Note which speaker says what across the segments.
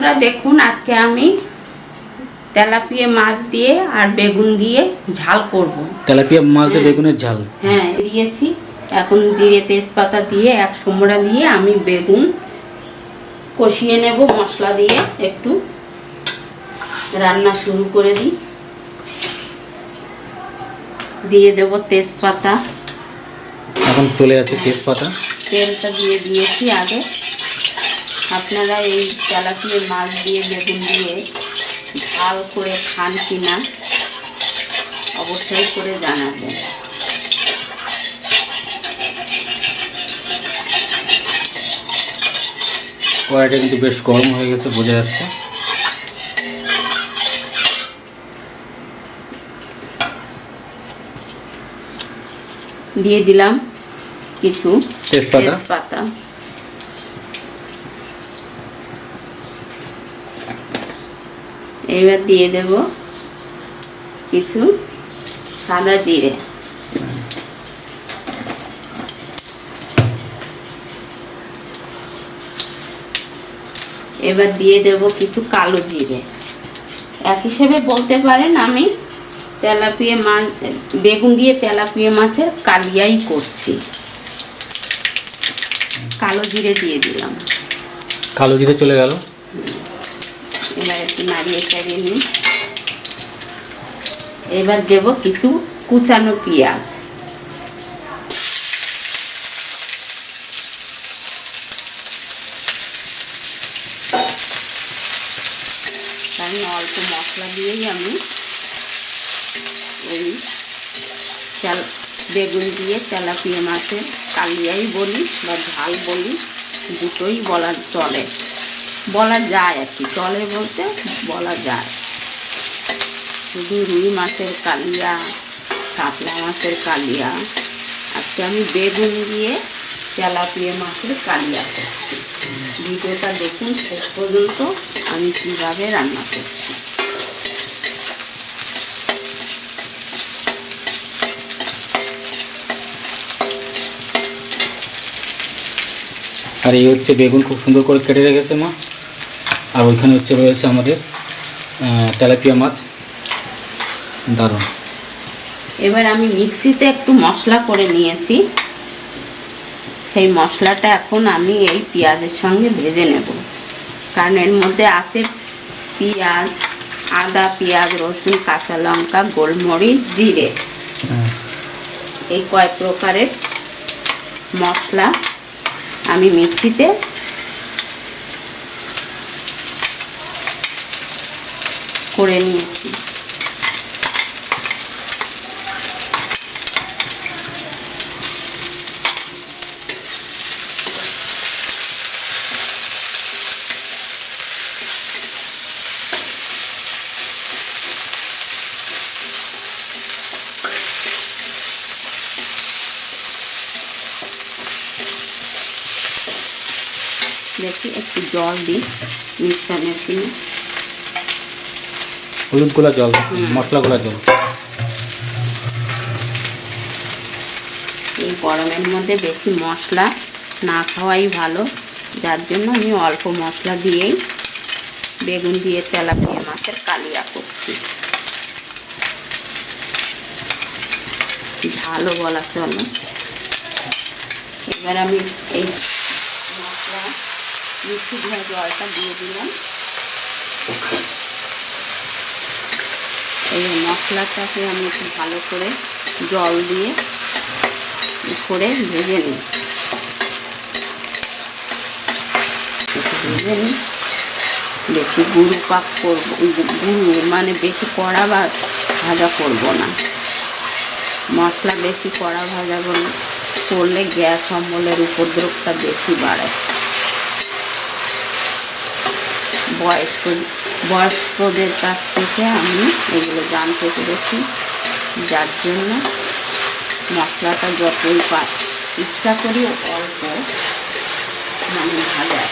Speaker 1: বন্ধুরা দেখুন আজকে আমি তেলাপিয়া মাছ দিয়ে আর বেগুন দিয়ে ঝাল করব।
Speaker 2: তেলাপিয়া মাছ দিয়ে বেগুনের ঝাল।
Speaker 1: হ্যাঁ দিয়েছি। এখন জিরে তেজপাতা দিয়ে এক সোমরা দিয়ে আমি বেগুন কষিয়ে নেব মশলা দিয়ে একটু রান্না শুরু করে দিই। দিয়ে দেব তেজপাতা।
Speaker 2: এখন চলে যাচ্ছে তেজপাতা।
Speaker 1: তেলটা দিয়ে দিয়েছি আগে। আপনারা এই তেলাপিয়া মাছ দিয়ে বেগুন দিয়ে ঝাল করে খান কি না অবশ্যই করে জানাবেন।
Speaker 2: কড়াইটা কিন্তু বেশ গরম হয়ে গেছে বোঝা যাচ্ছে।
Speaker 1: দিয়ে দিলাম কিছু
Speaker 2: তেজপাতা।
Speaker 1: তেজপাতা। এবার দিয়ে দেব কিছু সাদা জিরে। এবার দিয়ে দেব কিছু কালো জিরে। এক হিসেবে বলতে পারেন আমি তেলাপিয়া মাছ, বেগুন দিয়ে তেলাপিয়া মাছের কালিয়াই করছি। কালো জিরে দিয়ে দিলাম।
Speaker 2: কালো জিরে চলে গেল।
Speaker 1: একটু নাড়িয়ে নিই। এবার দেব কিছু কুচানো পেঁয়াজ। কারণ অল্প মশলা দিয়েই আমি ওই চাল, বেগুন দিয়ে তেলাপিয়া মাছের কালিয়াই বলি বা ঝাল বলি, দুটোই বলা চলে। বলা যায় আর কি, চলে বলতে বলা যায়। শুধু রুই মাছের কালিয়া, কাতলা মাছের কালিয়া, আজকে আমি বেগুন দিয়ে তেলাপিয়া মাছের কালিয়া করছি। ভিডিওটা দেখুন, শেষ পর্যন্ত আমি কীভাবে রান্না করছি।
Speaker 2: আর এই হচ্ছে বেগুন, খুব সুন্দর করে কেটে রেখেছে মা। আর ওইখানে হচ্ছে রয়েছে আমাদের তেলাপিয়া মাছ। দারুণ।
Speaker 1: এবার আমি মিক্সিতে একটু মশলা করে নিয়েছি। সেই মশলাটা এখন আমি এই পেঁয়াজের সঙ্গে ভেজে নেব। কারণ এর মধ্যে আছে পেঁয়াজ, আদা পেঁয়াজ, রসুন, কাঁচা লঙ্কা, গোলমরিচ, জিরে। এই কয়েক প্রকারের মশলা আমি মিক্সিতে করে নিয়েছি। দেখি একটু জল দিই মিক্সার মেশিনে।
Speaker 2: হলুদ গোলা জল মশলা গোলা জল।
Speaker 1: এই গরমের মধ্যে বেশি মশলা না খাওয়াই ভালো। যার জন্য আমি অল্প মশলা দিয়েই বেগুন দিয়ে তেলা তেলাপিয়া মাছের কালিয়া করছি। ভালো বলা চলো। এবার আমি এই মশলা মিষ্টি ধোয়া জলটা দিয়ে দিলাম। এই মশলাটাকে আমি একটু ভালো করে জল দিয়ে করে ভেজে নিই। ভেজে নিই। বেশি গুঁড়ো পাক করব, গুঁড়ো মানে বেশি কড়া বা ভাজা করব না। মশলা বেশি কড়া ভাজা করলে গ্যাস অম্বলের উপদ্রবটা বেশি বাড়ে। বয়স্ক বয়স্কদের কাছ থেকে আমি এগুলো জানতে পেরেছি। যার জন্য মশলাটা যতই পা ইচ্ছা করি অল্প মানে ভাজা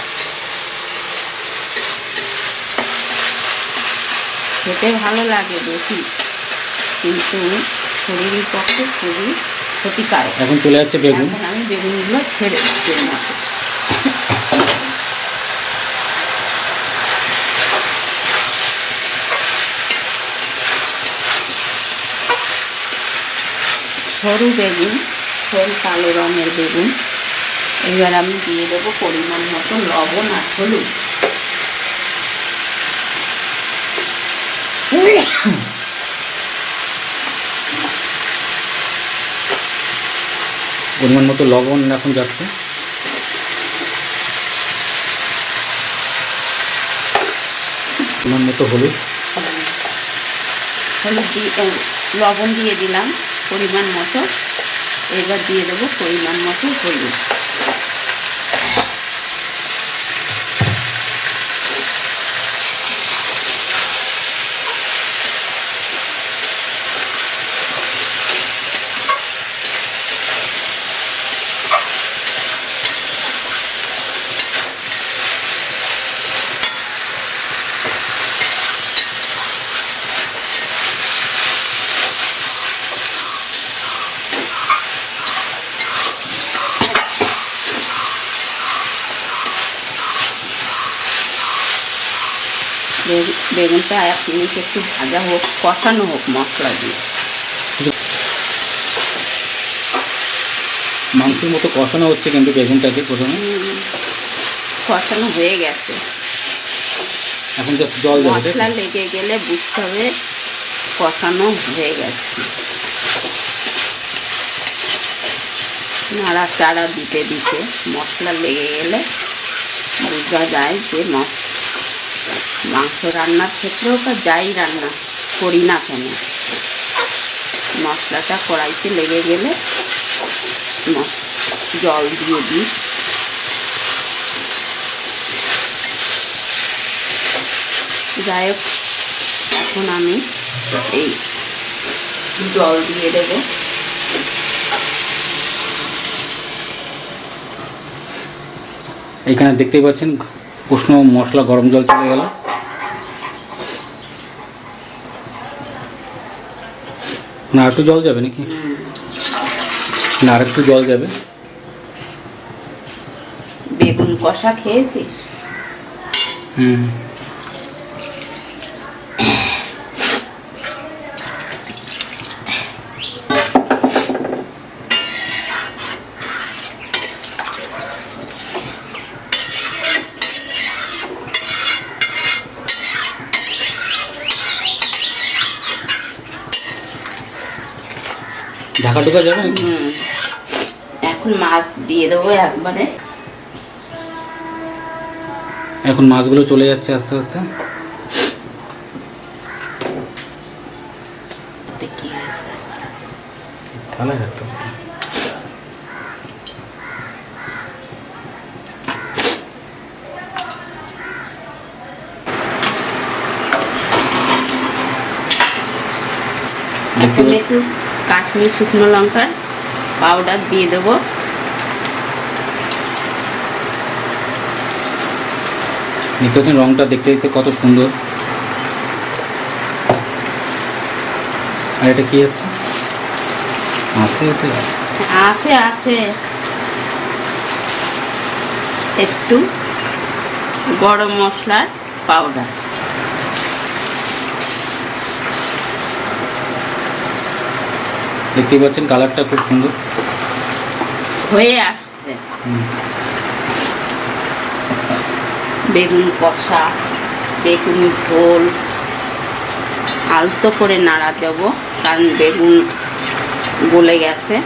Speaker 1: খেতে ভালো লাগে বেশি কিন্তু শরীরের পক্ষে খুবই ক্ষতিকারক।
Speaker 2: এখন চলে যাচ্ছে বেগুন।
Speaker 1: এখন আমি বেগুনগুলো ছেড়ে দিচ্ছি সরু বেগুন সরু কালো রঙের বেগুন। এবার আমি দিয়ে দেবো পরিমাণ মতো লবণ আর হলুদ।
Speaker 2: পরিমাণ মতো লবণ এখন যাচ্ছে। পরিমাণ মতো হলুদ।
Speaker 1: হলুদ দিয়ে লবণ দিয়ে দিলাম। পরিমাণ মতো এবার দিয়ে দেবো পরিমাণ মতো হলুদ। বেগুনটা এক মিনিট একটু ভাজা হোক কষানো হোক মশলা দিয়ে।
Speaker 2: মাংসের মতো কষানো হচ্ছে কিন্তু বেগুনটাকে প্রথমে।
Speaker 1: কষানো হয়ে গেছে।
Speaker 2: এখন জাস্ট জল
Speaker 1: মশলা লেগে গেলে বুঝতে হবে কষানো হয়ে গেছে। নাড়া চাড়া দিতে দিতে মশলা লেগে গেলে বোঝা যায় যে ম- মাংস রান্নার ক্ষেত্রেও বা যাই রান্না করি না কেন। মশলাটা কড়াইতে লেগে গেলে জল দিয়ে দিই। যাই হোক, এখন আমি এই জল দিয়ে দেবো।
Speaker 2: এখানে দেখতেই পাচ্ছেন, উষ্ণ মশলা, গরম জল চলে গেল। না আর একটু জল যাবে নাকি? না আর একটু জল যাবে।
Speaker 1: বেগুন কষা খেয়েছিস?
Speaker 2: হুম। ঢাকা ঢুকা যাবে?
Speaker 1: এখন মাছ দিয়ে দেবো একবারে।
Speaker 2: এখন মাছগুলো চলে যাচ্ছে আস্তে আস্তে? রাখতে
Speaker 1: একটু কাশ্মীর শুকনো লঙ্কার পাউডার দিয়ে দেবো।
Speaker 2: দেখতে পাচ্ছেন রংটা দেখতে দেখতে কত সুন্দর। আর এটা কি হচ্ছে? আছে এতে
Speaker 1: আছে আছে। একটু গরম মশলার পাউডার
Speaker 2: দেখতেই পাচ্ছেন কালারটা খুব সুন্দর।
Speaker 1: হয়ে আসছে। বেগুন কষা বেগুন ঝোল। আলতো করে নাড়া দেবো কারণ বেগুন গলে গেছে।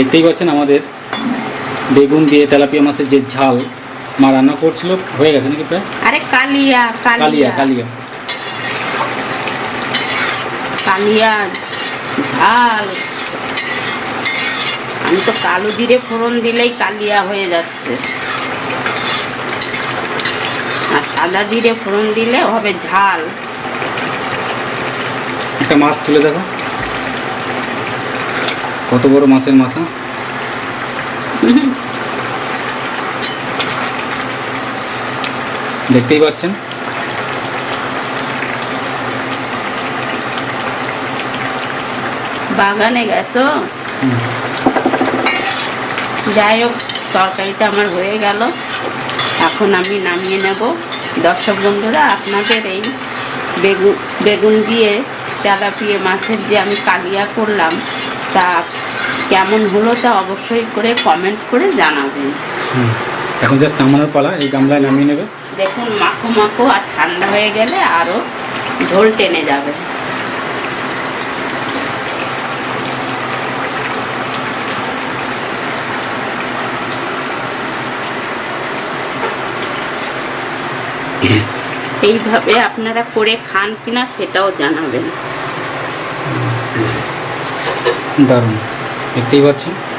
Speaker 2: দেখতেই পাচ্ছেন আমাদের বেগুন দিয়ে তেলাপিয়া মাছের যে ঝাল। মা রান্না করছিল হয়ে গেছে নাকি প্রায়?
Speaker 1: আরে কালিয়া
Speaker 2: কালিয়া।
Speaker 1: কালিয়া
Speaker 2: কালিয়া।
Speaker 1: ঝাল। আমি তো কালো জিরে ফোড়ন দিলেই কালিয়া হয়ে যাচ্ছে। আর সাদা জিরে ফোড়ন দিলে হবে ঝাল।
Speaker 2: একটা মাছ তুলে দেখো। কত বড় মাছের মাথা? দেখতেই পাচ্ছেন?
Speaker 1: বাগানে গেছো? যাই হোক তরকারিটা আমার হয়ে গেল। এখন আমি নামিয়ে নেব। দর্শক বন্ধুরা আপনাদের এই বেগুন বেগুন দিয়ে তেলাপিয়ে মাছের যে আমি কালিয়া করলাম তা কেমন হলো তা অবশ্যই করে কমেন্ট করে জানাবেন।
Speaker 2: এখন জাস্ট নামানোর পালা এই গামলায় নামিয়ে নেবে।
Speaker 1: দেখুন মাখো মাখো আর ঠান্ডা হয়ে গেলে আরও ঝোল টেনে যাবে। এইভাবে আপনারা করে খান কিনা সেটাও জানাবেন।
Speaker 2: দারুণ। দেখতেই পাচ্ছেন?